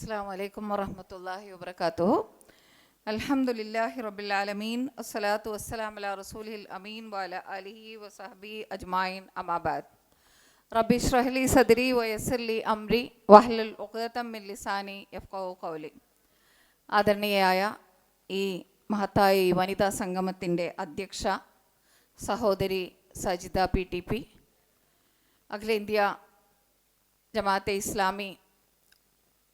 അസ്സാം വലൈക്കും വറഹമത്തല്ലാഹി വബർക്കാത്തു അലഹമുല്ലാഹി റബ്ബിൽ ആലമീൻ. അസ്സലാത്തു വസ്സലാം അലാ റസൂലിൽ അമീൻ വാല അലിഹി വസഹബി അജ്മായിൻ അമാബാദ് റബി ഷ്രഹ്ലി സദരി വയസ്ലി അംരി വഹ്ലുൽ ഉഖദത്തം മിൻ ലിസാനി യഫ്ഖഹു ഖൗലി. ആദരണീയയായ ഈ മഹത്തായ ഈ വനിതാ സംഗമത്തിന്റെ അധ്യക്ഷ സഹോദരി സജിത പി ടി പി. അഖിലേന്ത്യാ ജമാഅത്തെ ഇസ്ലാമി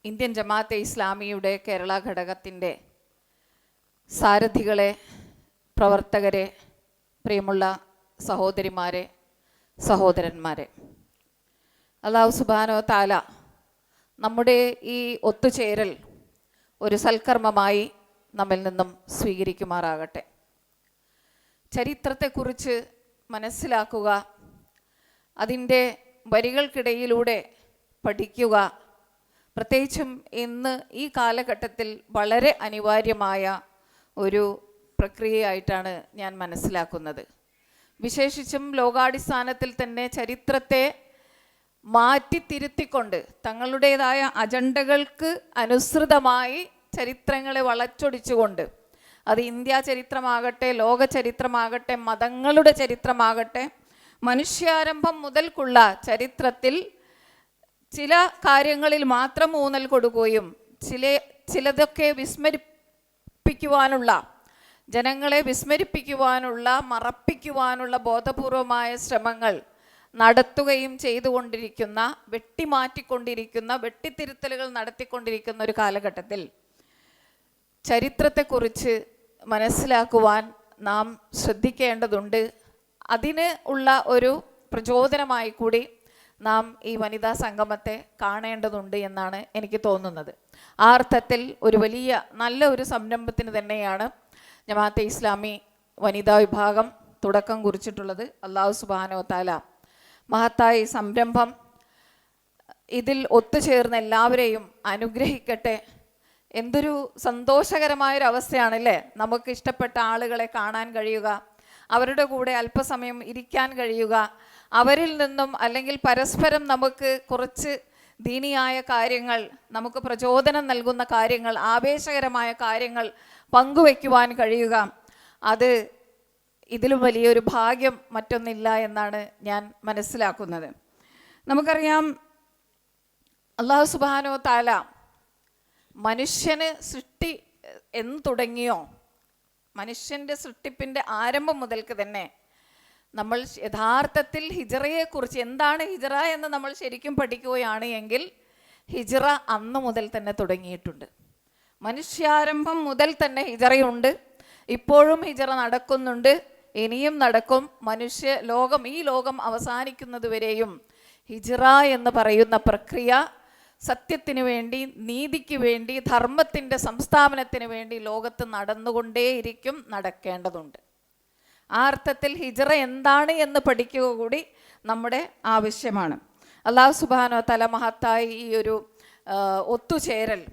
ഇന്ത്യൻ ജമാഅത്തെ ഇസ്ലാമിയുടെ കേരള ഘടകത്തിന്റെ സാരഥികളെ പ്രവർത്തകരെ പ്രിയമുള്ള സഹോദരിമാരെ സഹോദരന്മാരെ. അള്ളാഹു സുബാനോ താല നമ്മുടെ ഈ ഒത്തുചേരൽ ഒരു സൽക്കർമ്മമായി നമ്മിൽ നിന്നും സ്വീകരിക്കുമാറാകട്ടെ. ചരിത്രത്തെക്കുറിച്ച് മനസ്സിലാക്കുക അതിന്റെ വരികൾക്കിടയിലൂടെ പഠിക്കുക പ്രത്യേകിച്ചും ഇന്ന് ഈ കാലഘട്ടത്തിൽ വളരെ അനിവാര്യമായ ഒരു പ്രക്രിയയായിട്ടാണ് ഞാൻ മനസ്സിലാക്കുന്നത്. വിശേഷിച്ചും ലോകാടിസ്ഥാനത്തിൽ തന്നെ ചരിത്രത്തെ മാറ്റിത്തിരുത്തിക്കൊണ്ട് തങ്ങളുടേതായ അജണ്ടകൾക്ക് അനുസൃതമായി ചരിത്രങ്ങളെ വളച്ചൊടിച്ചുകൊണ്ട് അത് ഇന്ത്യ ചരിത്രമാകട്ടെ ലോക ചരിത്രമാകട്ടെ മതങ്ങളുടെ ചരിത്രമാകട്ടെ മനുഷ്യാരംഭം മുതൽക്കുള്ള ചരിത്രത്തിൽ ചില കാര്യങ്ങളിൽ മാത്രം ഊന്നൽ കൊടുക്കുകയും ചില ചിലതൊക്കെ വിസ്മരിപ്പിക്കുവാനുള്ള ജനങ്ങളെ വിസ്മരിപ്പിക്കുവാനുള്ള മറപ്പിക്കുവാനുള്ള ബോധപൂർവമായ ശ്രമങ്ങൾ നടത്തുകയും ചെയ്തുകൊണ്ടിരിക്കുന്ന വെട്ടിമാറ്റിക്കൊണ്ടിരിക്കുന്ന വെട്ടിത്തിരുത്തലുകൾ നടത്തിക്കൊണ്ടിരിക്കുന്ന ഒരു കാലഘട്ടത്തിൽ ചരിത്രത്തെക്കുറിച്ച് മനസ്സിലാക്കുവാൻ നാം ശ്രദ്ധിക്കേണ്ടതുണ്ട്. അതിന് ഉള്ള ഒരു പ്രചോദനമായി കൂടി നാം ഈ വനിതാ സംഗമത്തെ കാണേണ്ടതുണ്ട് എന്നാണ് എനിക്ക് തോന്നുന്നത്. ആ അർത്ഥത്തിൽ ഒരു വലിയ നല്ല ഒരു സംരംഭത്തിന് തന്നെയാണ് ജമാഅത്തെ ഇസ്ലാമി വനിതാ വിഭാഗം തുടക്കം കുറിച്ചിട്ടുള്ളത്. അള്ളാഹു സുബാനോ താല മഹത്തായ സംരംഭം ഇതിൽ ഒത്തുചേർന്ന എല്ലാവരെയും അനുഗ്രഹിക്കട്ടെ. എന്തൊരു സന്തോഷകരമായൊരു അവസ്ഥയാണല്ലേ നമുക്ക് ഇഷ്ടപ്പെട്ട ആളുകളെ കാണാൻ കഴിയുക അവരുടെ കൂടെ അല്പസമയം ഇരിക്കാൻ കഴിയുക അവരിൽ നിന്നും അല്ലെങ്കിൽ പരസ്പരം നമുക്ക് കുറച്ച് ദീനിയായ കാര്യങ്ങൾ നമുക്ക് പ്രചോദനം നൽകുന്ന കാര്യങ്ങൾ ആവേശകരമായ കാര്യങ്ങൾ പങ്കുവയ്ക്കുവാൻ കഴിയുക. അത് ഇതിലും വലിയൊരു ഭാഗ്യം മറ്റൊന്നില്ല എന്നാണ് ഞാൻ മനസ്സിലാക്കുന്നത്. നമുക്കറിയാം അള്ളാഹു സുബാനോ താല മനുഷ്യന് സൃഷ്ടി എന്ന് തുടങ്ങിയോ മനുഷ്യന്റെ സൃഷ്ടിപ്പിന്റെ ആരംഭം മുതൽക്ക് തന്നെ നമ്മൾ യഥാർത്ഥത്തിൽ ഹിജറയെക്കുറിച്ച് എന്താണ് ഹിജറ എന്ന് നമ്മൾ ശരിക്കും പഠിക്കുകയാണ് എങ്കിൽ ഹിജറ അന്ന് മുതൽ തന്നെ തുടങ്ങിയിട്ടുണ്ട്. മനുഷ്യാരംഭം മുതൽ തന്നെ ഹിജറയുണ്ട്. ഇപ്പോഴും ഹിജറ നടക്കുന്നുണ്ട്. ഇനിയും നടക്കും. മനുഷ്യ ലോകം ഈ ലോകം അവസാനിക്കുന്നതുവരെയും ഹിജറ എന്ന് പറയുന്ന പ്രക്രിയ സത്യത്തിന് വേണ്ടി നീതിക്ക് വേണ്ടി ധർമ്മത്തിന്റെ സംസ്ഥാപനത്തിന് വേണ്ടി ലോകത്ത് നടന്നുകൊണ്ടേയിരിക്കും നടക്കേണ്ടതുണ്ട്. ആ അർത്ഥത്തിൽ ഹിജറ എന്താണ് എന്ന് പഠിക്കുക കൂടി നമ്മുടെ ആവശ്യമാണ്. അള്ളാഹു സുബാനോ തല മഹത്തായി ഈ ഒരു ഒത്തുചേരൽ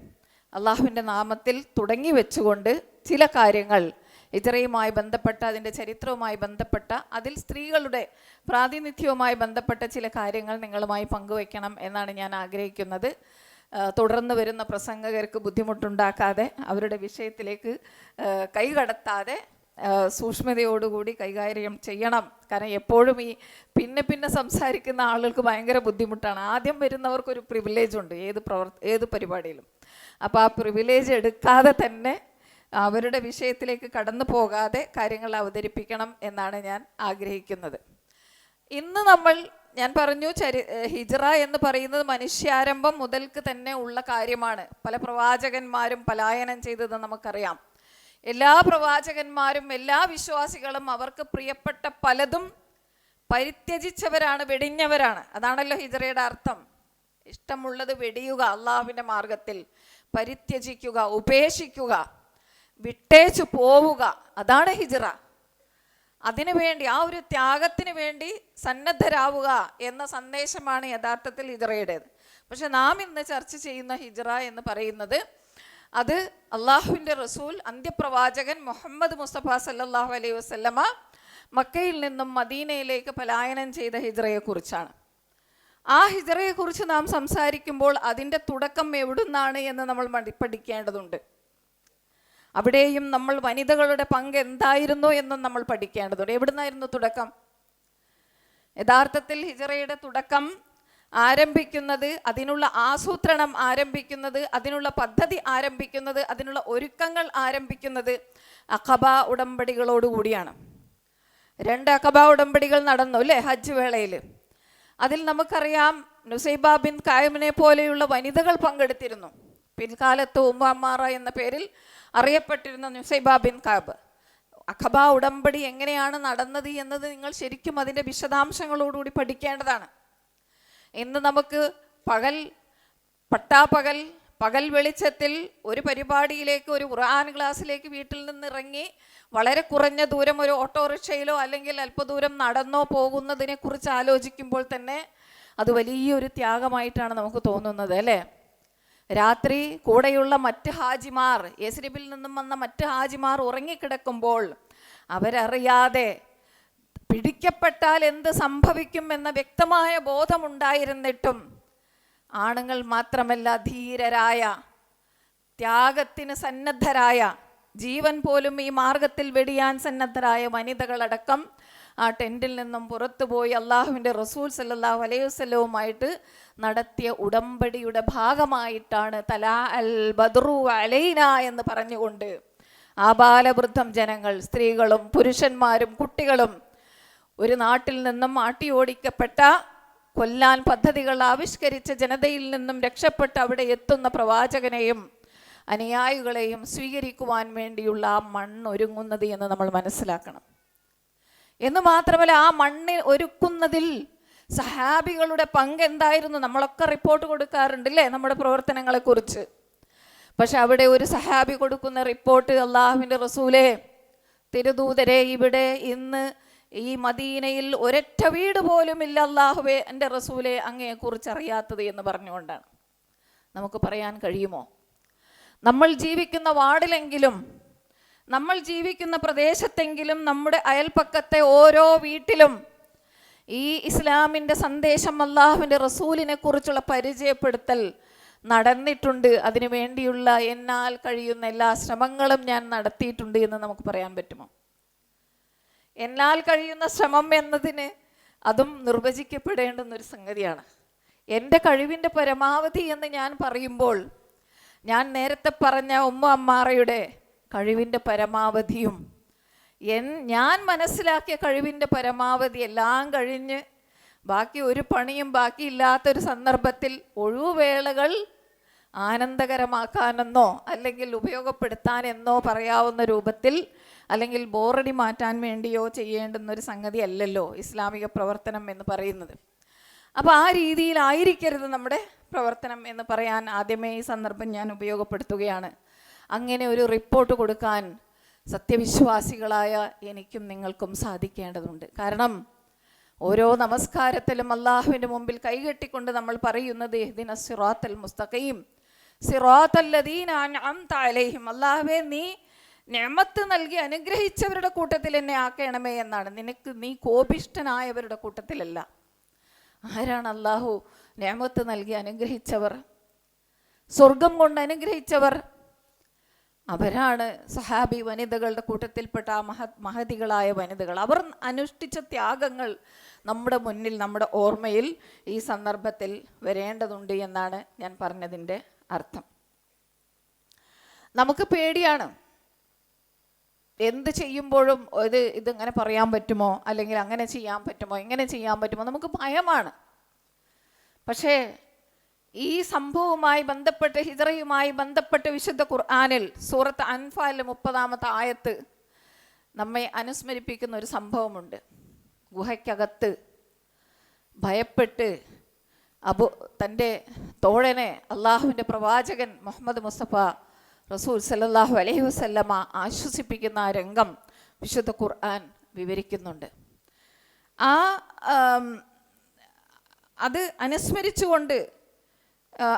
അള്ളാഹുവിന്റെ നാമത്തിൽ തുടങ്ങി വെച്ചുകൊണ്ട് ചില കാര്യങ്ങൾ ഹിജറയുമായി ബന്ധപ്പെട്ട അതിന്റെ ചരിത്രവുമായി ബന്ധപ്പെട്ട അതിൽ സ്ത്രീകളുടെ പ്രാതിനിധ്യവുമായി ബന്ധപ്പെട്ട ചില കാര്യങ്ങൾ നിങ്ങളുമായി പങ്കുവയ്ക്കണം എന്നാണ് ഞാൻ ആഗ്രഹിക്കുന്നത്. തുടർന്ന് വരുന്ന പ്രസംഗകർക്ക് ബുദ്ധിമുട്ടുണ്ടാക്കാതെ അവരുടെ വിഷയത്തിലേക്ക് കൈകടത്താതെ സൂക്ഷ്മതയോടുകൂടി കൈകാര്യം ചെയ്യണം. കാരണം എപ്പോഴും ഈ പിന്നെ പിന്നെ സംസാരിക്കുന്ന ആളുകൾക്ക് ഭയങ്കര ബുദ്ധിമുട്ടാണ്. ആദ്യം വരുന്നവർക്കൊരു പ്രിവിലേജ് ഉണ്ട് ഏത് പ്രവർ ഏത് പരിപാടിയിലും. അപ്പോൾ ആ പ്രിവിലേജ് എടുക്കാതെ തന്നെ അവരുടെ വിഷയത്തിലേക്ക് കടന്നു പോകാതെ കാര്യങ്ങൾ അവതരിപ്പിക്കണം എന്നാണ് ഞാൻ ആഗ്രഹിക്കുന്നത്. ഇന്ന് നമ്മൾ ഞാൻ പറഞ്ഞു ചരി ഹിജ്റ എന്ന് പറയുന്നത് മനുഷ്യാരംഭം മുതൽക്ക് തന്നെ ഉള്ള കാര്യമാണ്. പല പ്രവാചകന്മാരും പലായനം ചെയ്തത് നമുക്കറിയാം. എല്ലാ പ്രവാചകന്മാരും എല്ലാ വിശ്വാസികളും അവർക്ക് പ്രിയപ്പെട്ട പലതും പരിത്യജിച്ചവരാണ് വെടിഞ്ഞവരാണ്. അതാണല്ലോ ഹിജറയുടെ അർത്ഥം. ഇഷ്ടമുള്ളത് വെടിയുക അള്ളാഹുവിന്റെ മാർഗത്തിൽ പരിത്യജിക്കുക ഉപേക്ഷിക്കുക വിട്ടേച്ചു പോവുക. അതാണ് ഹിജറ. അതിനു വേണ്ടി ആ ഒരു ത്യാഗത്തിന് വേണ്ടി സന്നദ്ധരാവുക എന്ന സന്ദേശമാണ് യഥാർത്ഥത്തിൽ ഹിജറയുടേത്. പക്ഷെ നാം ഇന്ന് ചർച്ച ചെയ്യുന്ന ഹിജറ എന്ന് പറയുന്നത് അത് അള്ളാഹുവിന്റെ റസൂൽ അന്ത്യപ്രവാചകൻ മുഹമ്മദ് മുസ്തഫ സല്ലാഹു അലൈഹി വസല്ലമ മക്കയിൽ നിന്നും മദീനയിലേക്ക് പലായനം ചെയ്ത ഹിജറയെക്കുറിച്ചാണ്. ആ ഹിജറയെക്കുറിച്ച് നാം സംസാരിക്കുമ്പോൾ അതിന്റെ തുടക്കം എവിടുന്നാണ് എന്ന് നമ്മൾ പഠിക്കേണ്ടതുണ്ട്. അവിടെയും നമ്മൾ വനിതകളുടെ പങ്ക് എന്തായിരുന്നു എന്നും നമ്മൾ പഠിക്കേണ്ടതുണ്ട്. എവിടുന്നായിരുന്നു തുടക്കം? യഥാർത്ഥത്തിൽ ഹിജറയുടെ തുടക്കം ആരംഭിക്കുന്നത് അതിനുള്ള ആസൂത്രണം ആരംഭിക്കുന്നത് അതിനുള്ള പദ്ധതി ആരംഭിക്കുന്നത് അതിനുള്ള ഒരുക്കങ്ങൾ ആരംഭിക്കുന്നത് അഖബ ഉടമ്പടികളോടുകൂടിയാണ് രണ്ട് അഖബ ഉടമ്പടികൾ നടന്നു അല്ലേ? ഹജ്ജ് വേളയിൽ അതിൽ നമുക്കറിയാം നുസൈബ ബിൻ കായമിനെ പോലെയുള്ള വനിതകൾ പങ്കെടുത്തിരുന്നു. പിൽക്കാലത്ത് ഉമ്മാമാറ എന്ന പേരിൽ അറിയപ്പെട്ടിരുന്ന നുസൈബ ബിൻ കാബ്. അഖബ ഉടമ്പടി എങ്ങനെയാണ് നടന്നത് എന്നത് നിങ്ങൾ ശരിക്കും അതിന്റെ വിശദാംശങ്ങളോടുകൂടി പഠിക്കേണ്ടതാണ്. ഇന്ന് നമുക്ക് പകൽ പട്ടാപ്പകൽ പകൽ വെളിച്ചത്തിൽ ഒരു പരിപാടിയിലേക്ക് ഒരു ഖുർആൻ ക്ലാസ്സിലേക്ക് വീട്ടിൽ നിന്ന് ഇറങ്ങി വളരെ കുറഞ്ഞ ദൂരം ഒരു ഓട്ടോറിക്ഷയിലോ അല്ലെങ്കിൽ അല്പദൂരം നടന്നോ പോകുന്നതിനെ കുറിച്ച് ആലോചിക്കുമ്പോൾ തന്നെ അത് വലിയൊരു ത്യാഗമായിട്ടാണ് നമുക്ക് തോന്നുന്നത് അല്ലേ? രാത്രി കൂടെയുള്ള മറ്റ് ഹാജിമാർ യസ്രിബിൽ നിന്നും വന്ന മറ്റ് ഹാജിമാർ ഉറങ്ങിക്കിടക്കുമ്പോൾ അവരറിയാതെ പിടിക്കപ്പെട്ടാൽ എന്ത് സംഭവിക്കും എന്ന വ്യക്തമായ ബോധമുണ്ടായിരുന്നിട്ടും ആണുങ്ങൾ മാത്രമല്ല ധീരരായ ത്യാഗത്തിന് സന്നദ്ധരായ ജീവൻ പോലും ഈ മാർഗത്തിൽ വെടിയാൻ സന്നദ്ധരായ വനിതകളടക്കം ആ ടെന്റിൽ നിന്നും പുറത്തുപോയി അള്ളാഹുവിന്റെ റസൂൽ സല്ലല്ലാഹു അലൈഹി വസല്ലവുമായിട്ട് നടത്തിയ ഉടമ്പടിയുടെ ഭാഗമായിട്ടാണ് തലാ അൽ ബദ്രു അലൈന എന്ന് പറഞ്ഞുകൊണ്ട് ബാലവൃദ്ധം ജനങ്ങൾ സ്ത്രീകളും പുരുഷന്മാരും കുട്ടികളും ഒരു നാട്ടിൽ നിന്നും ആട്ടിയോടിക്കപ്പെട്ട കൊല്ലാൻ പദ്ധതികൾ ആവിഷ്കരിച്ച ജനതയിൽ നിന്നും രക്ഷപ്പെട്ട് അവിടെ എത്തുന്ന പ്രവാചകനെയും അനുയായികളെയും സ്വീകരിക്കുവാൻ വേണ്ടിയുള്ള ആ മണ്ണ് ഒരുങ്ങുന്നത് എന്ന് നമ്മൾ മനസ്സിലാക്കണം. എന്ന് മാത്രമല്ല ആ മണ്ണ് ഒരുക്കുന്നതിൽ സഹാബികളുടെ പങ്ക് എന്തായിരുന്നു? നമ്മളൊക്കെ റിപ്പോർട്ട് കൊടുക്കാറുണ്ട് അല്ലേ? നമ്മുടെ പ്രവർത്തനങ്ങളെക്കുറിച്ച്. പക്ഷെ അവിടെ ഒരു സഹാബി കൊടുക്കുന്ന റിപ്പോർട്ട് അള്ളാഹുവിന്റെ റസൂലെ തിരുദൂതരെ ഇവിടെ ഇന്ന് ഈ മദീനയിൽ ഒരൊറ്റ വീട് പോലും ഇല്ല അള്ളാഹുവേ എന്റെ റസൂലെ അങ്ങയെക്കുറിച്ച് അറിയാത്തത് എന്ന് പറഞ്ഞുകൊണ്ടാണ്. നമുക്ക് പറയാൻ കഴിയുമോ? നമ്മൾ ജീവിക്കുന്ന വാർഡിലെങ്കിലും നമ്മൾ ജീവിക്കുന്ന പ്രദേശത്തെങ്കിലും നമ്മുടെ അയൽപ്പക്കത്തെ ഓരോ വീട്ടിലും ഈ ഇസ്ലാമിന്റെ സന്ദേശം അള്ളാഹുവിന്റെ റസൂലിനെ കുറിച്ചുള്ള പരിചയപ്പെടുത്തൽ നടന്നിട്ടുണ്ട്. അതിനു വേണ്ടിയുള്ള എന്നാൽ കഴിയുന്ന എല്ലാ ശ്രമങ്ങളും ഞാൻ നടത്തിയിട്ടുണ്ട് എന്ന് നമുക്ക് പറയാൻ പറ്റുമോ? എന്നാൽ കഴിയുന്ന ശ്രമം എന്നതിന് അതും നിർവചിക്കപ്പെടേണ്ടുന്ന ഒരു സംഗതിയാണ്. എന്റെ കഴിവിന്റെ പരമാവധി എന്ന് ഞാൻ പറയുമ്പോൾ ഞാൻ നേരത്തെ പറഞ്ഞ ഉമ്മ അമ്മാറയുടെ കഴിവിന്റെ പരമാവധിയും എൻ ഞാൻ മനസ്സിലാക്കിയ കഴിവിന്റെ പരമാവധി എല്ലാം കഴിഞ്ഞ് ബാക്കി ഒരു പണിയും ബാക്കിയില്ലാത്തൊരു സന്ദർഭത്തിൽ ഒഴിവുവേളകൾ ആനന്ദകരമാക്കാനെന്നോ അല്ലെങ്കിൽ ഉപയോഗപ്പെടുത്താനെന്നോ പറയാവുന്ന രൂപത്തിൽ അല്ലെങ്കിൽ ബോറടി മാറ്റാൻ വേണ്ടിയോ ചെയ്യേണ്ടുന്ന ഒരു സംഗതി അല്ലല്ലോ ഇസ്ലാമിക പ്രവർത്തനം എന്ന് പറയുന്നത്. അപ്പോൾ ആ രീതിയിലായിരിക്കരുത് നമ്മുടെ പ്രവർത്തനം എന്ന് പറയാൻ ആദ്യമേ ഈ സന്ദർഭം ഞാൻ ഉപയോഗപ്പെടുത്തുകയാണ്. അങ്ങനെ ഒരു റിപ്പോർട്ട് കൊടുക്കാൻ സത്യവിശ്വാസികളായ എനിക്കും നിങ്ങൾക്കും സാധിക്കേണ്ടതുണ്ട്. കാരണം ഓരോ നമസ്കാരത്തിലും അള്ളാഹുവിന്റെ മുമ്പിൽ കൈകെട്ടിക്കൊണ്ട് നമ്മൾ പറയുന്നത് ദിന സിറാത്തൽ മുസ്തഖയും സിറാത്തല്ലദീന അൻഅംത അലൈഹിം. അള്ളാഹുവേ നീ ഞമത്ത് നൽകി അനുഗ്രഹിച്ചവരുടെ കൂട്ടത്തിൽ എന്നെ ആക്കണമേ എന്നാണ്. നിനക്ക് നീ കോപിഷ്ടനായവരുടെ കൂട്ടത്തിലല്ല. ആരാണ് അള്ളാഹു ഞമത്ത് നൽകി അനുഗ്രഹിച്ചവർ? സ്വർഗം കൊണ്ട് അനുഗ്രഹിച്ചവർ? അവരാണ് സഹാബി വനിതകളുടെ കൂട്ടത്തിൽപ്പെട്ട ആ മഹ മഹതികളായ വനിതകൾ. അവർ അനുഷ്ഠിച്ച ത്യാഗങ്ങൾ നമ്മുടെ മുന്നിൽ നമ്മുടെ ഓർമ്മയിൽ ഈ സന്ദർഭത്തിൽ വരേണ്ടതുണ്ട് എന്നാണ് ഞാൻ പറഞ്ഞതിന്റെ അർത്ഥം. നമുക്ക് പേടിയാണ്. എന്ത് ചെയ്യുമ്പോഴും ഇത് ഇതിങ്ങനെ പറയാൻ പറ്റുമോ? അല്ലെങ്കിൽ അങ്ങനെ ചെയ്യാൻ പറ്റുമോ? ഇങ്ങനെ ചെയ്യാൻ പറ്റുമോ? നമുക്ക് ഭയമാണ്. പക്ഷേ ഈ സംഭവവുമായി ബന്ധപ്പെട്ട് ഹിജറയുമായി ബന്ധപ്പെട്ട് വിശുദ്ധ ഖുർആാനിൽ സൂറത്ത് അൻഫാലിൽ മുപ്പതാമത്തെ ആയത്ത് നമ്മെ അനുസ്മരിപ്പിക്കുന്ന ഒരു സംഭവമുണ്ട്. ഗുഹയ്ക്കകത്ത് ഭയപ്പെട്ട് അബു തന്റെ തോഴനെ അള്ളാഹുവിന്റെ പ്രവാചകൻ മുഹമ്മദ് മുസ്തഫ റസൂൽ സല്ലല്ലാഹു അലൈഹി വസല്ലമ ആശ്വസിപ്പിക്കുന്ന ആ രംഗം വിശുദ്ധ ഖുർആൻ വിവരിക്കുന്നുണ്ട്. ആ അത് അനുസ്മരിച്ചുകൊണ്ട്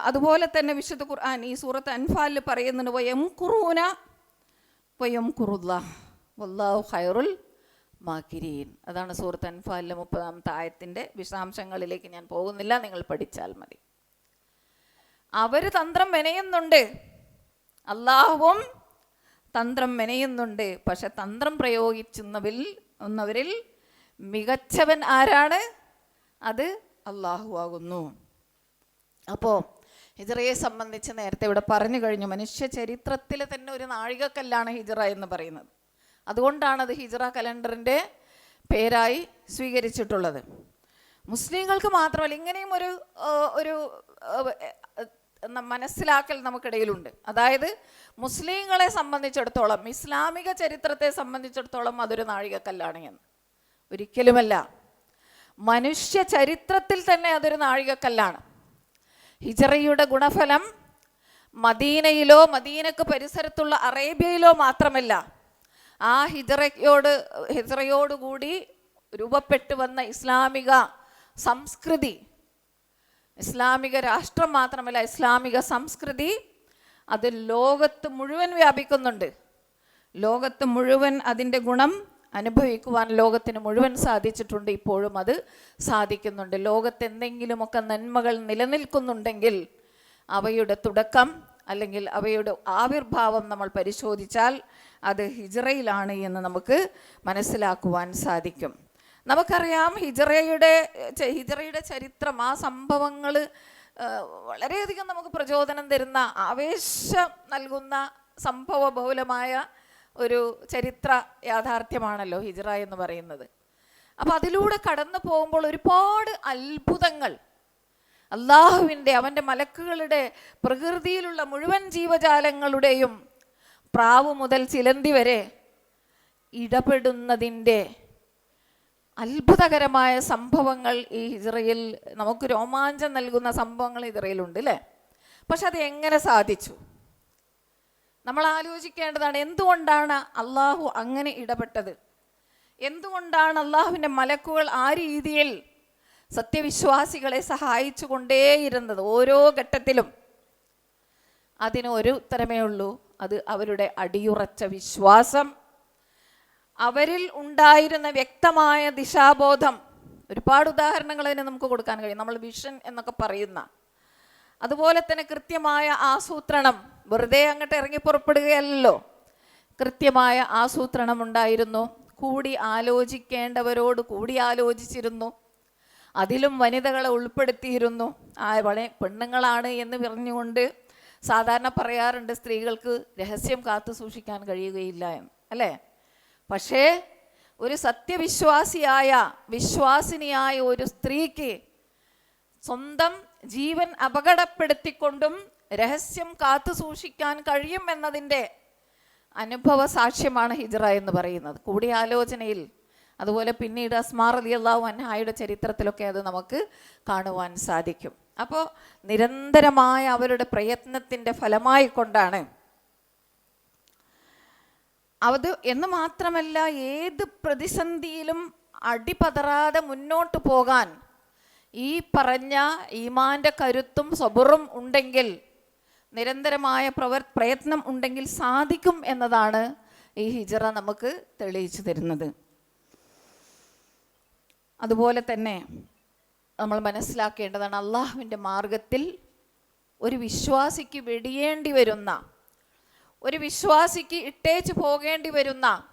അതുപോലെ തന്നെ വിശുദ്ധ ഖുർആൻ ഈ സൂറത്ത് അൻഫാലിൽ പറയുന്നുണ്ട് വയം കുറൂന വയം കുറുല്ല വല്ലാഹു ഖൈറുൽ മാക്കിരീൻ അതാണ് സൂറത്ത് അൻഫാലിലെ മുപ്പതാമത്തെ ആയത്തിന്റെ വിശദാംശങ്ങളിലേക്ക് ഞാൻ പോകുന്നില്ല നിങ്ങൾ പഠിച്ചാൽ മതി. അവർ തന്ത്രം മെനയുന്നുണ്ട് അള്ളാഹുവും തന്ത്രം മെനയുന്നുണ്ട്. പക്ഷെ തന്ത്രം പ്രയോഗിച്ചുന്നവരിൽ ഒന്നവരിൽ മികച്ചവൻ ആരാണ്? അത് അള്ളാഹു ആകുന്നു. അപ്പോൾ ഹിജറയെ സംബന്ധിച്ച് നേരത്തെ ഇവിടെ പറഞ്ഞു കഴിഞ്ഞു. മനുഷ്യ ചരിത്രത്തിൽ തന്നെ ഒരു നാഴികക്കല്ലാണ് ഹിജറ എന്ന് പറയുന്നത്. അതുകൊണ്ടാണ് അത് ഹിജറ കലണ്ടറിന്റെ പേരായി സ്വീകരിച്ചിട്ടുള്ളത്. മുസ്ലിങ്ങൾക്ക് മാത്രമല്ല ഇങ്ങനെയും ഒരു ഒരു എന്ന മനസ്സിലാക്കൽ നമുക്കിടയിലുണ്ട്. അതായത് മുസ്ലിങ്ങളെ സംബന്ധിച്ചിടത്തോളം ഇസ്ലാമിക ചരിത്രത്തെ സംബന്ധിച്ചിടത്തോളം അതൊരു നാഴികക്കല്ലാണ് എന്ന്. ഒരിക്കലുമല്ല. മനുഷ്യ ചരിത്രത്തിൽ തന്നെ അതൊരു നാഴികക്കല്ലാണ്. ഹിജറയുടെ ഗുണഫലം മദീനയിലോ മദീനക്ക് പരിസരത്തുള്ള അറേബ്യയിലോ മാത്രമല്ല ആ ഹിജറയോട് ഹിജറയോടുകൂടി രൂപപ്പെട്ടു വന്ന ഇസ്ലാമിക സംസ്കൃതി ഇസ്ലാമിക രാഷ്ട്രം മാത്രമല്ല ഇസ്ലാമിക സംസ്കൃതി അത് ലോകത്ത് മുഴുവൻ വ്യാപിക്കുന്നുണ്ട്. ലോകത്ത് മുഴുവൻ അതിന്റെ ഗുണം അനുഭവിക്കുവാൻ ലോകത്തിന് മുഴുവൻ സാധിച്ചിട്ടുണ്ട്. ഇപ്പോഴും അത് സാധിക്കുന്നുണ്ട്. ലോകത്ത് എന്തെങ്കിലുമൊക്കെ നന്മകൾ നിലനിൽക്കുന്നുണ്ടെങ്കിൽ അവയുടെ തുടക്കം അല്ലെങ്കിൽ അവയുടെ ആവിർഭാവം നമ്മൾ പരിശോധിച്ചാൽ അത് ഹിജറയിലാണ് എന്ന് നമുക്ക് മനസ്സിലാക്കുവാൻ സാധിക്കും. നമുക്കറിയാം ഹിജറയുടെ ഹിജറയുടെ ചരിത്രം ആ സംഭവങ്ങൾ വളരെയധികം നമുക്ക് പ്രചോദനം തരുന്ന ആവേശം നൽകുന്ന സംഭവ ബഹുലമായ ഒരു ചരിത്ര യാഥാർത്ഥ്യമാണല്ലോ ഹിജറ എന്ന് പറയുന്നത്. അപ്പം അതിലൂടെ കടന്നു പോകുമ്പോൾ ഒരുപാട് അത്ഭുതങ്ങൾ. അള്ളാഹുവിന്റെ അവന്റെ മലക്കുകളുടെ പ്രകൃതിയിലുള്ള മുഴുവൻ ജീവജാലങ്ങളുടെയും പ്രാവ് മുതൽ ചിലന്തി വരെ ഇടപെടുന്നതിന്റെ അത്ഭുതകരമായ സംഭവങ്ങൾ ഈ ഹിജറയിൽ നമുക്ക് രോമാഞ്ചം നൽകുന്ന സംഭവങ്ങൾ ഹിജറയിലുണ്ട് അല്ലേ പക്ഷെ അത് എങ്ങനെ സാധിച്ചു? നമ്മൾ ആലോചിക്കേണ്ടതാണ് എന്തുകൊണ്ടാണ് അള്ളാഹു അങ്ങനെ ഇടപെട്ടത്? എന്തുകൊണ്ടാണ് അള്ളാഹുവിന്റെ മലക്കുകൾ ആ രീതിയിൽ സത്യവിശ്വാസികളെ സഹായിച്ചു കൊണ്ടേയിരുന്നത് ഓരോ ഘട്ടത്തിലും? അതിന് ഒരു ഉത്തരമേ ഉള്ളൂ. അത് അവരുടെ അടിയുറച്ച വിശ്വാസം. അവരിൽ ഉണ്ടായിരുന്ന വ്യക്തമായ ദിശാബോധം. ഒരുപാട് ഉദാഹരണങ്ങൾ അതിന് നമുക്ക് കൊടുക്കാൻ കഴിയും. നമ്മൾ വിഷൻ എന്നൊക്കെ പറയുന്ന. അതുപോലെ തന്നെ കൃത്യമായ ആസൂത്രണം. വെറുതെ അങ്ങോട്ട് ഇറങ്ങി പുറപ്പെടുകയല്ലോ കൃത്യമായ ആസൂത്രണം ഉണ്ടായിരുന്നു. കൂടി ആലോചിക്കേണ്ടവരോട് കൂടി ആലോചിച്ചിരുന്നു. അതിലും വനിതകളെ ഉൾപ്പെടുത്തിയിരുന്നു. ആ വളരെ പെണ്ണുങ്ങളാണ് എന്ന് പറഞ്ഞുകൊണ്ട് സാധാരണ പറയാറുണ്ട് സ്ത്രീകൾക്ക് രഹസ്യം കാത്തു സൂക്ഷിക്കാൻ കഴിയുകയില്ല എന്ന്. അല്ലേ? പക്ഷേ ഒരു സത്യവിശ്വാസിയായ വിശ്വാസിനിയായ ഒരു സ്ത്രീക്ക് സ്വന്തം ജീവൻ അപകടപ്പെടുത്തിക്കൊണ്ടും രഹസ്യം കാത്തു സൂക്ഷിക്കാൻ കഴിയും എന്നതിന്റെ അനുഭവ സാക്ഷ്യമാണ് ഹിജറ എന്ന് പറയുന്നത്. കൂടിയാലോചനയിൽ അതുപോലെ പിന്നീട് അസ്മാർ അലി അള്ളാഹു അൻഹായുടെ ചരിത്രത്തിലൊക്കെ അത് നമുക്ക് കാണുവാൻ സാധിക്കും. അപ്പോൾ നിരന്തരമായ അവരുടെ പ്രയത്നത്തിന്റെ ഫലമായി കൊണ്ടാണ് അത് എന്ന് മാത്രമല്ല ഏത് പ്രതിസന്ധിയിലും അടിപതറാതെ മുന്നോട്ട് പോകാൻ ഈ പറഞ്ഞ ഈമാന്റെ കരുത്തും സബുറും ഉണ്ടെങ്കിൽ നിരന്തരമായ പ്രവർ പ്രയത്നം ഉണ്ടെങ്കിൽ സാധിക്കും എന്നതാണ് ഈ ഹിജറ നമുക്ക് തെളിയിച്ചു തരുന്നത്. അതുപോലെ തന്നെ നമ്മൾ മനസ്സിലാക്കേണ്ടതാണ് അള്ളാഹുവിന്റെ മാർഗത്തിൽ ഒരു വിശ്വാസിക്ക് വെടിയേണ്ടി വരുന്ന ഒരു വിശ്വാസിക്ക് ഇട്ടേച്ച് പോകേണ്ടി വരുന്ന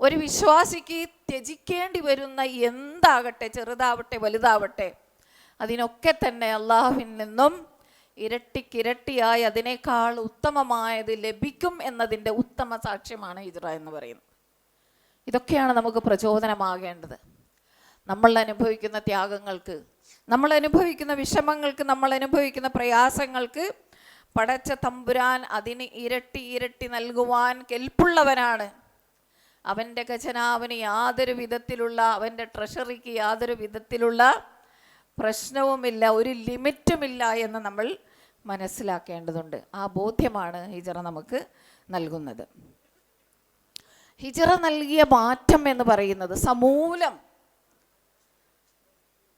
ഒരു വിശ്വാസിക്ക് ത്യജിക്കേണ്ടി വരുന്ന എന്താകട്ടെ ചെറുതാവട്ടെ വലുതാവട്ടെ അതിനൊക്കെ തന്നെ അള്ളാഹുവിൽ നിന്നും ഇരട്ടിക്കിരട്ടിയായി അതിനേക്കാൾ ഉത്തമമായത് ലഭിക്കും എന്നതിന്റെ ഉത്തമ സാക്ഷ്യമാണ് ഹിജ്റ എന്ന് പറയുന്നത്. ഇതൊക്കെയാണ് നമുക്ക് പ്രചോദനമാകേണ്ടത്. നമ്മൾ അനുഭവിക്കുന്ന ത്യാഗങ്ങൾക്ക് നമ്മൾ അനുഭവിക്കുന്ന വിഷമങ്ങൾക്ക് നമ്മൾ അനുഭവിക്കുന്ന പ്രയാസങ്ങൾക്ക് പടച്ച തമ്പുരാൻ അതിന് ഇരട്ടി ഇരട്ടി നൽകുവാൻ കെൽപ്പുള്ളവനാണ്. അവന്റെ ഖജനാവിന് യാതൊരു വിധത്തിലുള്ള അവന്റെ ട്രഷറിക്ക് യാതൊരു വിധത്തിലുള്ള പ്രശ്നവുമില്ല ഒരു ലിമിറ്റുമില്ല എന്ന് നമ്മൾ മനസ്സിലാക്കേണ്ടതുണ്ട്. ആ ബോധ്യമാണ് ഹിജറ നമുക്ക് നൽകുന്നത്. ഹിജറ നൽകിയ മാറ്റം എന്ന് പറയുന്നത് സമൂലം.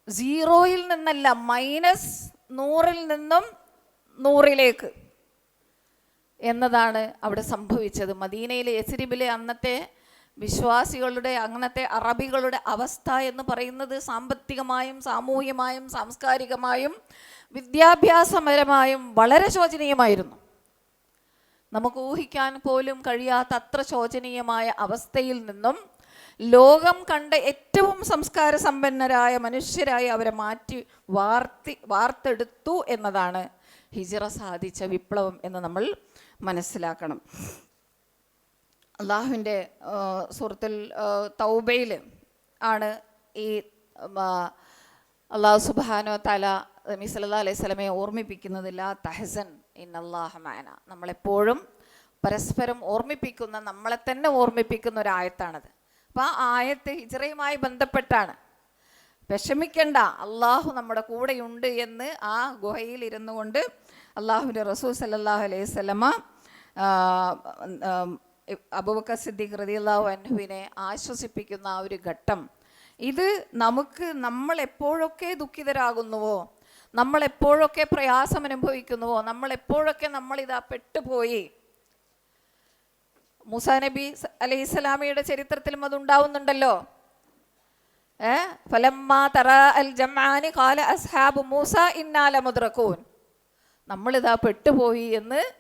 സീറോയിൽ നിന്നല്ല മൈനസ് നൂറിൽ നിന്നും നൂറിലേക്ക്. എന്നതാണ് അവിടെ സംഭവിച്ചത്. മദീനയിലെ എസിരിബിലെ അന്നത്തെ വിശ്വാസികളുടെ അങ്ങനത്തെ അറബികളുടെ അവസ്ഥ എന്ന് പറയുന്നത് സാമ്പത്തികമായും സാമൂഹ്യമായും സാംസ്കാരികമായും വിദ്യാഭ്യാസപരമായും വളരെ ശോചനീയമായിരുന്നു. നമുക്ക് ഊഹിക്കാൻ പോലും കഴിയാത്ത അത്ര ശോചനീയമായ അവസ്ഥയിൽ നിന്നും ലോകം കണ്ട ഏറ്റവും സംസ്കാര സമ്പന്നരായ മനുഷ്യരായി അവരെ മാറ്റി വാർത്തി വാർത്തെടുത്തു എന്നതാണ് ഹിജറ സാധിച്ച വിപ്ലവം എന്ന് നമ്മൾ മനസ്സിലാക്കണം. അള്ളാഹുവിന്റെ സുഹൃത്തിൽ തൗബയിൽ ആണ് ഈ അള്ളാഹു സുബാനോ തല നബി സല്ലാ അലൈഹി സ്വലമയെ ഓർമ്മിപ്പിക്കുന്നത് ലാ തഹസൻ ഇൻ അള്ളാഹമാന നമ്മളെപ്പോഴും പരസ്പരം ഓർമ്മിപ്പിക്കുന്ന നമ്മളെ തന്നെ ഓർമ്മിപ്പിക്കുന്ന ഒരു ആയത്താണത് അപ്പോൾ ആ ആയത്ത് ഹിജറയുമായി ബന്ധപ്പെട്ടാണ്. വിഷമിക്കണ്ട. അള്ളാഹു നമ്മുടെ കൂടെയുണ്ട് എന്ന് ആ ഗുഹയിൽ ഇരുന്നു കൊണ്ട് അള്ളാഹുവിന്റെ റസൂൽ സല്ലാഹു അലൈഹി സ്വലമ അബൂബക്കർ സിദ്ദീഖ് റതിയല്ലാഹു അൻഹുവിനെ ആശ്വസിപ്പിക്കുന്ന ആ ഒരു ഘട്ടം. ഇത് നമുക്ക് നമ്മൾ എപ്പോഴൊക്കെ ദുഃഖിതരാകുന്നുവോ? നമ്മൾ എപ്പോഴൊക്കെ പ്രയാസം അനുഭവിക്കുന്നുവോ? നമ്മൾ എപ്പോഴൊക്കെ നമ്മൾ ഇതാ പെട്ടുപോയി? മൂസാ നബി അലൈഹി സ്വലാമിയുടെ ചരിത്രത്തിലും അത് ഉണ്ടാവുന്നുണ്ടല്ലോ. ഏ അൽ മൂസ നമ്മളിതാ പെട്ടുപോയി എന്ന്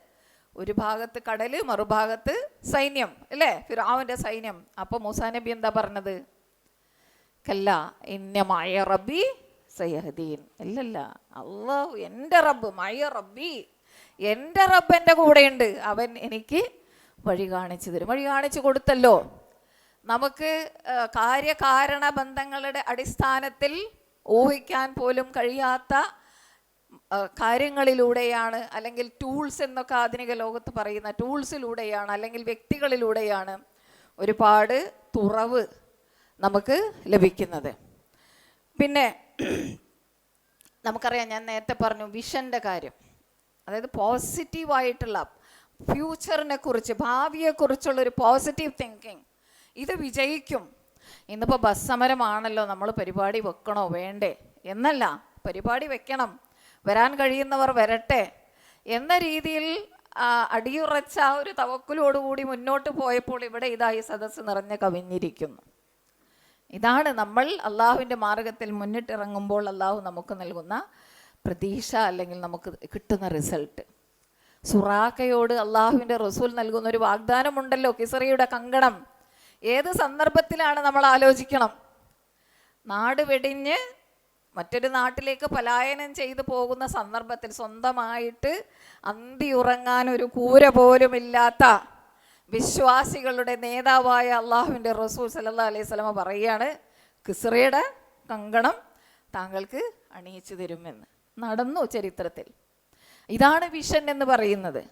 ഒരു ഭാഗത്ത് കടൽ മറുഭാഗത്ത് സൈന്യം അല്ലേ? ഫിറാവിന്റെ സൈന്യം. അപ്പോൾ മൂസാ നബി എന്താ പറഞ്ഞത്? കല്ല ഇന്നമായ റബ്ബി സയ്യഹദീൻ അല്ലല്ല അള്ളാഹു എന്റെ റബ്ബ് മായ റബ്ബി. എന്റെ റബ്ബ് എന്റെ കൂടെയുണ്ട്. അവൻ എനിക്ക് വഴി കാണിച്ചു തരും. വഴി കാണിച്ചു കൊടുത്തല്ലോ. നമുക്ക് കാര്യകാരണ ബന്ധങ്ങളുടെ അടിസ്ഥാനത്തിൽ ഊഹിക്കാൻ പോലും കഴിയാത്ത കാര്യങ്ങളിലൂടെയാണ് അല്ലെങ്കിൽ ടൂൾസ് എന്നൊക്കെ ആധുനിക ലോകത്ത് പറയുന്ന ടൂൾസിലൂടെയാണ് അല്ലെങ്കിൽ വ്യക്തികളിലൂടെയാണ് ഒരുപാട് തുറവ് നമുക്ക് ലഭിക്കുന്നത്. പിന്നെ നമുക്കറിയാം ഞാൻ നേരത്തെ പറഞ്ഞു വിഷന്റെ കാര്യം. അതായത് പോസിറ്റീവായിട്ടുള്ള ഫ്യൂച്ചറിനെ കുറിച്ച് ഭാവിയെക്കുറിച്ചുള്ള ഒരു പോസിറ്റീവ് തിങ്കിങ്. ഇത് വിജയിക്കും. ഇന്നിപ്പോൾ ബസ് സമരമാണല്ലോ നമ്മൾ പരിപാടി വെക്കണോ? വേണ്ടേ. എന്നല്ല പരിപാടി വെക്കണം. വരാൻ കഴിയുന്നവർ വരട്ടെ. എന്ന രീതിയിൽ അടിയുറച്ച ആ ഒരു തവക്കുലോടുകൂടി മുന്നോട്ട് പോയപ്പോൾ ഇവിടെ ഇതായി സദസ്സ് നിറഞ്ഞ് കവിഞ്ഞിരിക്കുന്നു. ഇതാണ് നമ്മൾ അള്ളാഹുവിന്റെ മാർഗത്തിൽ മുന്നിട്ടിറങ്ങുമ്പോൾ അള്ളാഹു നമുക്ക് നൽകുന്ന പ്രതീക്ഷ അല്ലെങ്കിൽ നമുക്ക് കിട്ടുന്ന റിസൾട്ട്. സുറാക്കയോട് അള്ളാഹുവിന്റെ റസൂൽ നൽകുന്ന ഒരു വാഗ്ദാനമുണ്ടല്ലോ കിസറിയുടെ കങ്കണം. ഏത് സന്ദർഭത്തിലാണ് നമ്മൾ ആലോചിക്കണം? നാട് വെടിഞ്ഞ് മറ്റൊരു നാട്ടിലേക്ക് പലായനം ചെയ്തു പോകുന്ന സന്ദർഭത്തിൽ സ്വന്തമായിട്ട് അന്തി ഉറങ്ങാൻ ഒരു കൂര പോലുമില്ലാത്ത വിശ്വാസികളുടെ നേതാവായ അള്ളാഹുവിന്റെ റസൂൽ സല്ലാ അലൈഹി സ്വലമ പറയുകയാണ് കിസ്റയുടെ കങ്കണം താങ്കൾക്ക് അണിയിച്ചു തരുമെന്ന്. നടന്നു ചരിത്രത്തിൽ. ഇതാണ് വിഷൻ എന്ന് പറയുന്നത്.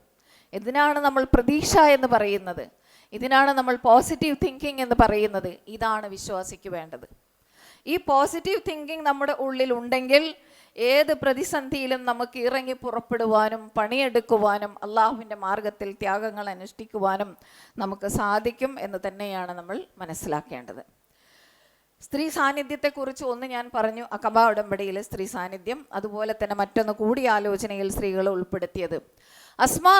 എന്തിനാണ് നമ്മൾ പ്രതീക്ഷ എന്ന് പറയുന്നത്? ഇതിനാണ് നമ്മൾ പോസിറ്റീവ് തിങ്കിങ് എന്ന് പറയുന്നത്. ഇതാണ് വിശ്വാസിക്ക് വേണ്ടത്. ഈ പോസിറ്റീവ് തിങ്കിങ് നമ്മുടെ ഉള്ളിൽ ഉണ്ടെങ്കിൽ ഏത് പ്രതിസന്ധിയിലും നമുക്ക് ഇറങ്ങി പുറപ്പെടുവാനും പണിയെടുക്കുവാനും അള്ളാഹുവിന്റെ മാർഗത്തിൽ ത്യാഗങ്ങൾ അനുഷ്ഠിക്കുവാനും നമുക്ക് സാധിക്കും എന്ന് തന്നെയാണ് നമ്മൾ മനസ്സിലാക്കേണ്ടത്. സ്ത്രീ സാന്നിധ്യത്തെക്കുറിച്ച് ഒന്ന് ഞാൻ പറഞ്ഞു. അക്കബ ഉടമ്പടിയിലെ സ്ത്രീ സാന്നിധ്യം അതുപോലെ തന്നെ മറ്റൊന്ന് കൂടിയാലോചനയിൽ സ്ത്രീകളെ ഉൾപ്പെടുത്തിയത്. അസ്മാ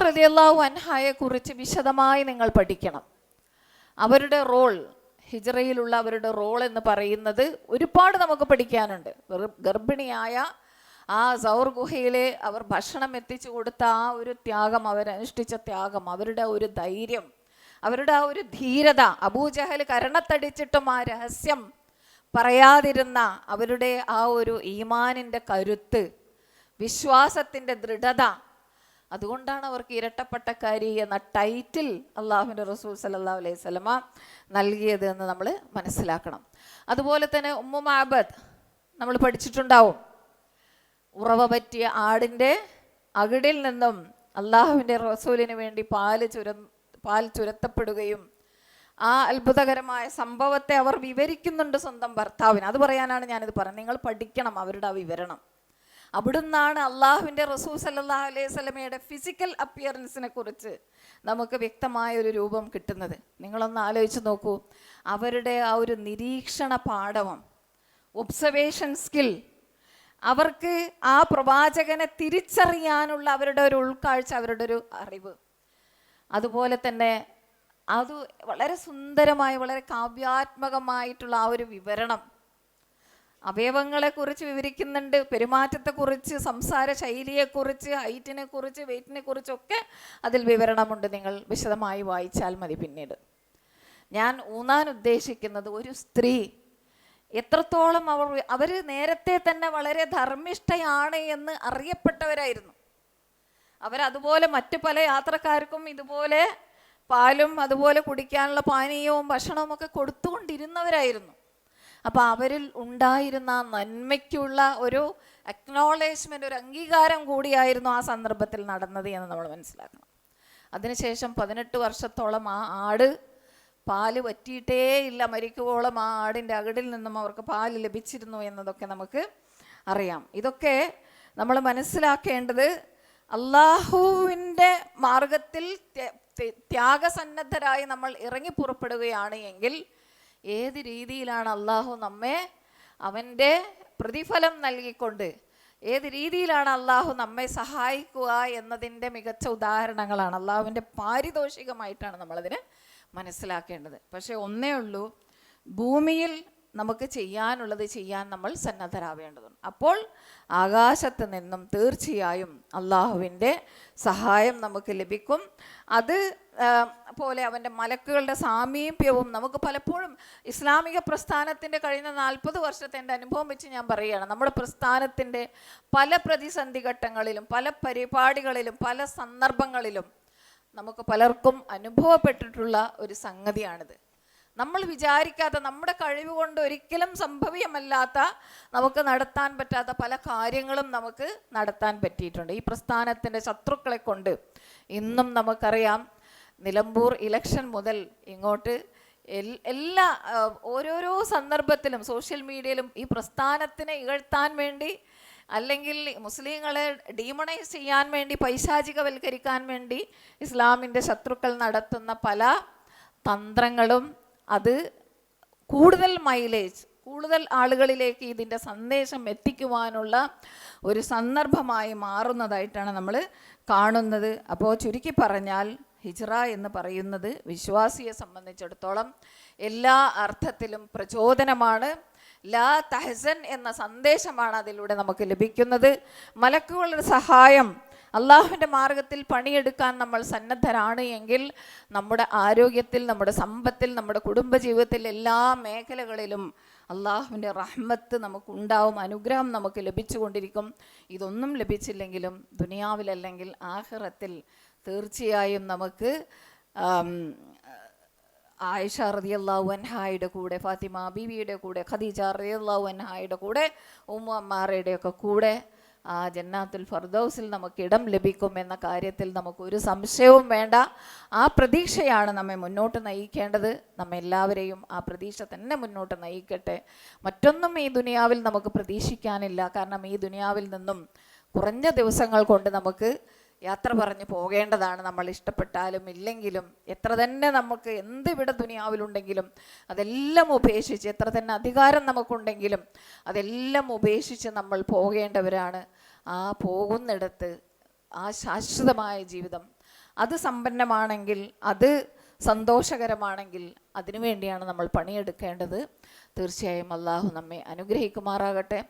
അൻഹായെ കുറിച്ച് വിശദമായി നിങ്ങൾ പഠിക്കണം. അവരുടെ റോൾ ഹിജറയിലുള്ള അവരുടെ റോൾ എന്ന് പറയുന്നത് ഒരുപാട് നമുക്ക് പഠിക്കാനുണ്ട്. ഗർഭിണിയായ ആ സൗർ ഗുഹയിലെ അവർ ഭക്ഷണം എത്തിച്ചു കൊടുത്ത ആ ഒരു ത്യാഗം അവരനുഷ്ഠിച്ച ത്യാഗം അവരുടെ ഒരു ധൈര്യം അവരുടെ ആ ഒരു ധീരത അബൂജഹൽ കരണത്തടിച്ചിട്ടും ആ രഹസ്യം പറയാതിരുന്ന അവരുടെ ആ ഒരു ഈമാനിന്റെ കരുത്ത് വിശ്വാസത്തിന്റെ ദൃഢത അതുകൊണ്ടാണ് അവർക്ക് ഇരട്ടപ്പട്ടക്കാരി എന്ന ടൈറ്റിൽ അള്ളാഹുവിന്റെ റസൂൽ സല്ലാ അലൈഹി സ്വലമ നൽകിയത് എന്ന് നമ്മൾ മനസ്സിലാക്കണം. അതുപോലെ തന്നെ ഉമ്മു മാബദ് നമ്മൾ പഠിച്ചിട്ടുണ്ടാവും. ഉറവ പറ്റിയ ആടിന്റെ അകിടിൽ നിന്നും അള്ളാഹുവിന്റെ റസൂലിന് വേണ്ടി പാൽ ചുര പാൽ ചുരത്തപ്പെടുകയും ആ അത്ഭുതകരമായ സംഭവത്തെ അവർ വിവരിക്കുന്നുണ്ട് സ്വന്തം ഭർത്താവിന്. അത് പറയാനാണ് ഞാനിത് പറഞ്ഞത്. നിങ്ങൾ പഠിക്കണം അവരുടെ ആ വിവരണം. അവിടുന്നാണ് അള്ളാഹുവിന്റെ റസൂ സല്ലാ അലൈഹി സ്വലമയുടെ ഫിസിക്കൽ അപ്പിയറൻസിനെ കുറിച്ച് നമുക്ക് വ്യക്തമായ ഒരു രൂപം കിട്ടുന്നത്. നിങ്ങളൊന്ന് ആലോചിച്ച് നോക്കൂ. അവരുടെ ആ ഒരു നിരീക്ഷണ പാഠവം ഒബ്സർവേഷൻ സ്കിൽ അവർക്ക് ആ പ്രവാചകനെ തിരിച്ചറിയാനുള്ള അവരുടെ ഒരു ഉൾക്കാഴ്ച അവരുടെ ഒരു അറിവ്. അതുപോലെ തന്നെ അത് വളരെ സുന്ദരമായി വളരെ കാവ്യാത്മകമായിട്ടുള്ള ആ ഒരു വിവരണം അവയവങ്ങളെക്കുറിച്ച് വിവരിക്കുന്നുണ്ട് പെരുമാറ്റത്തെക്കുറിച്ച് സംസാര ശൈലിയെക്കുറിച്ച് ഹൈറ്റിനെ കുറിച്ച് വെയിറ്റിനെ കുറിച്ചൊക്കെ അതിൽ വിവരണമുണ്ട്. നിങ്ങൾ വിശദമായി വായിച്ചാൽ മതി പിന്നീട്. ഞാൻ ഊന്നാൻ ഉദ്ദേശിക്കുന്നത് ഒരു സ്ത്രീ എത്രത്തോളം അവർ അവർ നേരത്തെ തന്നെ വളരെ ധർമ്മിഷ്ഠയാണ് എന്ന് അറിയപ്പെട്ടവരായിരുന്നു. അവരതുപോലെ മറ്റു പല യാത്രക്കാർക്കും ഇതുപോലെ പാലും അതുപോലെ കുടിക്കാനുള്ള പാനീയവും ഭക്ഷണവും ഒക്കെ കൊടുത്തുകൊണ്ടിരുന്നവരായിരുന്നു. അപ്പോൾ അവരിൽ ഉണ്ടായിരുന്ന നന്മയ്ക്കുള്ള ഒരു അക്നോളജ്മെന്റ് ഒരു അംഗീകാരം കൂടിയായിരുന്നു ആ സന്ദർഭത്തിൽ നടന്നത് എന്ന് നമ്മൾ മനസ്സിലാക്കണം. അതിനുശേഷം പതിനെട്ട് വർഷത്തോളം ആ ആട് പാൽ പറ്റിയിട്ടേ ഇല്ല. മരിക്കുവോളം ആ ആടിന്റെ അകടിൽ നിന്നും അവർക്ക് പാൽ ലഭിച്ചിരുന്നു എന്നതൊക്കെ നമുക്ക് അറിയാം. ഇതൊക്കെ നമ്മൾ മനസ്സിലാക്കേണ്ടത് അള്ളാഹുവിന്റെ മാർഗത്തിൽ ത്യ- ത്യ- ത്യാഗസന്നദ്ധരായി നമ്മൾ ഇറങ്ങി പുറപ്പെടുകയാണ് എങ്കിൽ ഏത് രീതിയിലാണ് അള്ളാഹു നമ്മെ അവന്റെ പ്രതിഫലം നൽകിക്കൊണ്ട് ഏത് രീതിയിലാണ് അള്ളാഹു നമ്മെ സഹായിക്കുക എന്നതിന്റെ മികച്ച ഉദാഹരണങ്ങളാണ്. അള്ളാഹുവിന്റെ പാരിതോഷികമായിട്ടാണ് നമ്മളതിനെ മനസ്സിലാക്കേണ്ടത്. പക്ഷേ ഒന്നേ ഉള്ളൂ ഭൂമിയിൽ നമുക്ക് ചെയ്യാനുള്ളത് ചെയ്യാൻ നമ്മൾ സന്നദ്ധരാവേണ്ടതുണ്ട്. അപ്പോൾ ആകാശത്ത് നിന്നും തീർച്ചയായും അള്ളാഹുവിന്റെ സഹായം നമുക്ക് ലഭിക്കും. അത് പോലെ അവന്റെ മലക്കുകളുടെ സാമീപ്യവും നമുക്ക് പലപ്പോഴും ഇസ്ലാമിക പ്രസ്ഥാനത്തിന്റെ കഴിഞ്ഞ നാൽപ്പത് വർഷത്തെ എന്റെ അനുഭവം വെച്ച് ഞാൻ പറയുകയാണ്. നമ്മുടെ പ്രസ്ഥാനത്തിന്റെ പല പ്രതിസന്ധി ഘട്ടങ്ങളിലും പല പരിപാടികളിലും പല സന്ദർഭങ്ങളിലും നമുക്ക് പലർക്കും അനുഭവപ്പെട്ടിട്ടുള്ള ഒരു സംഗതിയാണിത്. നമ്മൾ വിചാരിക്കാത്ത നമ്മുടെ കഴിവ് കൊണ്ട് ഒരിക്കലും സംഭവ്യമല്ലാത്ത നമുക്ക് നടത്താൻ പറ്റാത്ത പല കാര്യങ്ങളും നമുക്ക് നടത്താൻ പറ്റിയിട്ടുണ്ട്. ഈ പ്രസ്ഥാനത്തിന്റെ ശത്രുക്കളെ കൊണ്ട് ഇന്നും നമുക്കറിയാം നിലമ്പൂർ ഇലക്ഷൻ മുതൽ ഇങ്ങോട്ട് എല്ലാ ഓരോരോ സന്ദർഭത്തിലും സോഷ്യൽ മീഡിയയിലും ഈ പ്രസ്ഥാനത്തിനെ ഇകഴ്ത്താൻ വേണ്ടി അല്ലെങ്കിൽ മുസ്ലിങ്ങളെ ഡീമണൈസ് ചെയ്യാൻ വേണ്ടി പൈശാചികവൽക്കരിക്കാൻ വേണ്ടി ഇസ്ലാമിന്റെ ശത്രുക്കൾ നടത്തുന്ന പല തന്ത്രങ്ങളും അത് കൂടുതൽ മൈലേജ് കൂടുതൽ ആളുകളിലേക്ക് ഇതിന്റെ സന്ദേശം എത്തിക്കുവാനുള്ള ഒരു സന്ദർഭമായി മാറുന്നതായിട്ടാണ് നമ്മൾ കാണുന്നത്. അപ്പോൾ ചുരുക്കി പറഞ്ഞാൽ ഹിജ്റ എന്ന് പറയുന്നത് വിശ്വാസിയെ സംബന്ധിച്ചിടത്തോളം എല്ലാ അർത്ഥത്തിലും പ്രചോദനമാണ്. ലാ തഹസൻ എന്ന സന്ദേശമാണ് അതിലൂടെ നമുക്ക് ലഭിക്കുന്നത്. മലക്കുകളുടെ സഹായം അള്ളാഹുവിന്റെ മാർഗത്തിൽ പണിയെടുക്കാൻ നമ്മൾ സന്നദ്ധരാണ് എങ്കിൽ നമ്മുടെ ആരോഗ്യത്തിൽ നമ്മുടെ സമ്പത്തിൽ നമ്മുടെ കുടുംബജീവിതത്തിൽ എല്ലാ മേഖലകളിലും അള്ളാഹുവിന്റെ റഹ്മത്ത് നമുക്കുണ്ടാവും അനുഗ്രഹം നമുക്ക് ലഭിച്ചുകൊണ്ടിരിക്കും. ഇതൊന്നും ലഭിച്ചില്ലെങ്കിലും ദുനിയാവിലല്ലെങ്കിൽ ആഹ്റത്തിൽ തീർച്ചയായും നമുക്ക് ആയിഷ റളിയല്ലാഹു അൻഹായുടെ കൂടെ ഫാത്തിമ ബീവിയുടെ കൂടെ ഖദീജ റളിയല്ലാഹു അൻഹായുടെ കൂടെ ഉമ്മമാരുടെയൊക്കെ കൂടെ ആ ജന്നാത്തുൽ ഫർദൗസിൽ നമുക്ക് ഇടം ലഭിക്കും എന്ന കാര്യത്തിൽ നമുക്ക് ഒരു സംശയവും വേണ്ട. ആ പ്രതീക്ഷയാണ് നമ്മെ മുന്നോട്ട് നയിക്കേണ്ടത്. നമ്മെ എല്ലാവരെയും ആ പ്രതീക്ഷ തന്നെ മുന്നോട്ട് നയിക്കട്ടെ. മറ്റൊന്നും ഈ ദുനിയാവിൽ നമുക്ക് പ്രതീക്ഷിക്കാനില്ല. കാരണം ഈ ദുനിയാവിൽ നിന്നും കുറഞ്ഞ ദിവസങ്ങൾ കൊണ്ട് നമുക്ക് യാത്ര പറഞ്ഞു പോകേണ്ടതാണ് നമ്മൾ ഇഷ്ടപ്പെട്ടാലും ഇല്ലെങ്കിലും എത്ര തന്നെ നമുക്ക് എന്ത് ഇവിടെ ദുനിയാവിലുണ്ടെങ്കിലും അതെല്ലാം ഉപേക്ഷിച്ച് എത്ര തന്നെ അധികാരം നമുക്കുണ്ടെങ്കിലും അതെല്ലാം ഉപേക്ഷിച്ച് നമ്മൾ പോകേണ്ടവരാണ്. ആ പോകുന്നിടത്ത് ആ ശാശ്വതമായ ജീവിതം അത് സമ്പന്നമാണെങ്കിൽ അത് സന്തോഷകരമാണെങ്കിൽ അതിനുവേണ്ടിയാണ് നമ്മൾ പണിയെടുക്കേണ്ടത്. തീർച്ചയായും അള്ളാഹു നമ്മെ അനുഗ്രഹിക്കുമാറാകട്ടെ.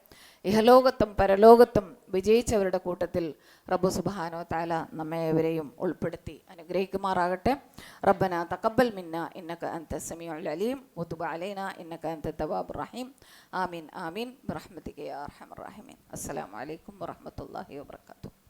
ഇഹലോകത്തും പരലോകത്തും വിജയിച്ചവരുടെ കൂട്ടത്തിൽ റബ്ബു സുബാനോ താല നമ്മെ ഏവരെയും ഉൾപ്പെടുത്തി അനുഗ്രഹിക്കുമാറാകട്ടെ. റബ്ബന തക്കബൽ മിന്ന ഇന്നക അന്ത സമീഉൽ അലീം വതുബ് അലൈന ഇന്നക അന്ത തവാബ് റഹീം. ആമീൻ ആമീൻ. ബിറഹ്മതിക യാ അർഹമർ റഹീമീൻ. അസ്സലാമു അലൈക്കും വറഹ്മത്തുള്ളാഹി വബറകാതുഹു.